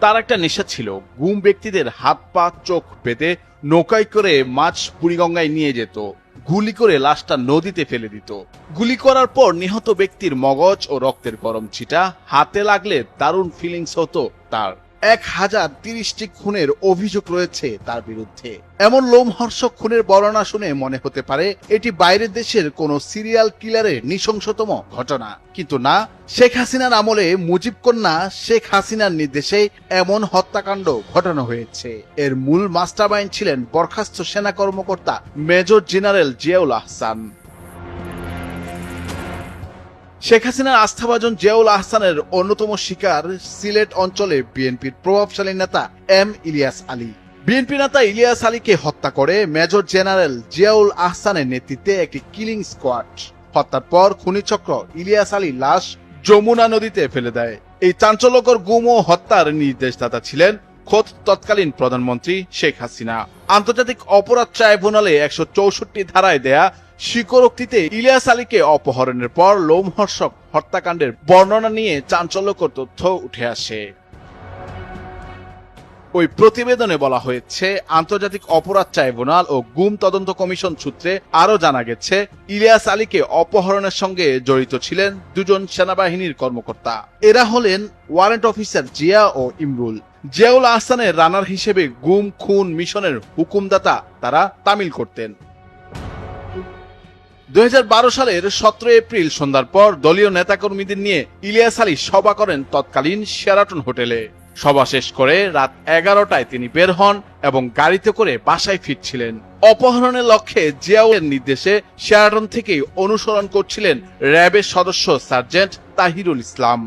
তার একটা নেশা ছিল। গুম ব্যক্তিদের হাত পা চোখ পেতে নৌকায় করে মাছ বুড়িগঙ্গায় নিয়ে যেত। গুলি করে লাশটা নদীতে ফেলে দিত। গুলি করার পর নিহত ব্যক্তির মগজ ও রক্তের গরম ছিটা হাতে লাগলে দারুণ ফিলিংস হতো তার। এক হাজার তিরিশটি খুনের অভিযোগ রয়েছে তার বিরুদ্ধে। এমন লোমহর্ষক খুনের বর্ণনা শুনে মনে হতে পারে, এটি বাইরের দেশের কোনো সিরিয়াল কিলারের নৃশংসতম ঘটনা। কিন্তু না, শেখ হাসিনার আমলে মুজিব কন্যা শেখ হাসিনার নির্দেশে এমন হত্যাকাণ্ড ঘটানো হয়েছে। এর মূল মাস্টারমাইন্ড ছিলেন বরখাস্ত সেনা কর্মকর্তা মেজর জেনারেল জিয়াউল আহসান। শেখ হাসিনার আস্থাভাজন জিয়াউল আহসানের অন্যতম শিকার সিলেট অঞ্চলে বিএনপির প্রভাবশালী নেতা এম ইলিয়াস আলী। বিএনপি নেতা ইলিয়াস আলীকে হত্যা করে মেজর জেনারেল জিয়াউল আহসানের নেতৃত্বে একটি কিলিং স্কোয়াড। হত্যার পর খুনিচক্র ইলিয়াস আলী লাশ যমুনা নদীতে ফেলে দেয়। এই চাঞ্চল্যকর গুম ও হত্যার নির্দেশদাতা ছিলেন খোদ তৎকালীন প্রধানমন্ত্রী শেখ হাসিনা। আন্তর্জাতিক অপরাধ ট্রাইব্যুনালে একশো চৌষট্টি ধারায় দেয়া স্বীকারোক্তিতে ইলিয়াস আলীকে অপহরণের পর লোমহর্ষক হত্যাকাণ্ডের বর্ণনা নিয়ে চাঞ্চল্যকর তথ্য উঠে আসে। ওই প্রতিবেদনে বলা হয়েছে, আন্তর্জাতিক অপরাধ ট্রাইব্যুনাল ও গুম তদন্ত কমিশন সূত্রে আরও জানা গেছে, ইলিয়াস আলীকে অপহরণের সঙ্গে জড়িত ছিলেন দুজন সেনাবাহিনীর কর্মকর্তা। এরা হলেন ওয়ারেন্ট অফিসার জিয়া ও ইমরুল। জিয়াউল আহসানের রানার হিসেবে গুম, খুন মিশনের হুকুমদাতা তারা তামিল করতেন। দুই হাজার বারো সালের সতেরো এপ্রিল সন্ধ্যার পর দলীয় নেতাকর্মীদের নিয়ে ইলিয়াস আলী সভা করেন তৎকালীন শেরাটন হোটেলে। সভা শেষ করে রাত এগারোটায় তিনি বের হন এবং গাড়িতে করে বাসায় ফিরছিলেন। অপহরণের লক্ষ্যে জিয়াউলের নির্দেশে শেরাটন থেকে অনুসরণ করছিলেন র্যাবের সদস্য সার্জেন্ট তাহিরুল ইসলাম।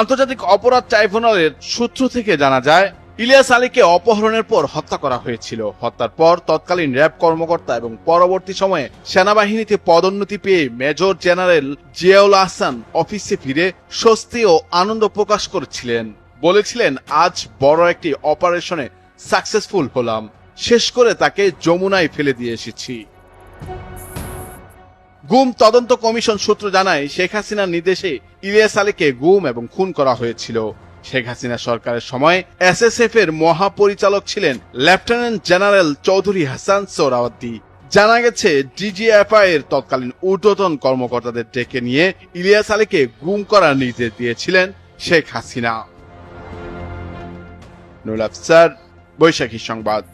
আন্তর্জাতিক অপরাধ ট্রাইব্যুনালের সূত্র থেকে জানা যায় ইলিয়াস আলীকে অপহরণের পর হত্যা করা হয়েছিল। হত্যার পর তৎকালীন র্যাব কর্মকর্তা এবং পরবর্তী সময়ে সেনাবাহিনীতে পদোন্নতি পেয়ে মেজর জেনারেল জিয়াউল আহসান অফিসে ফিরে স্বস্তি ও আনন্দ প্রকাশ করেছিলেন। বলেছিলেন, আজ বড় একটি অপারেশনে সাকসেসফুল হলাম। শেষ করে তাকে যমুনায় ফেলে দিয়ে এসেছি। গুম তদন্ত কমিশন সূত্র জানায়, শেখ হাসিনার নির্দেশে ইলিয়াস আলীকে গুম এবং খুন করা হয়েছিল। শেখ হাসিনা সরকারের সময় এসএসএফ এর মহাপরিচালক ছিলেন লেফটেন্যান্ট জেনারেল চৌধুরী হাসান সোহরাওয়ার্দী জানা গেছে, ডিজিএফআই এর তৎকালীন ঊর্ধ্বতন কর্মকর্তাদের ডেকে নিয়ে ইলিয়াস আলীকে গুম করার নির্দেশ দিয়েছিলেন শেখ হাসিনা। নুল আফসার, বৈশাখী সংবাদ।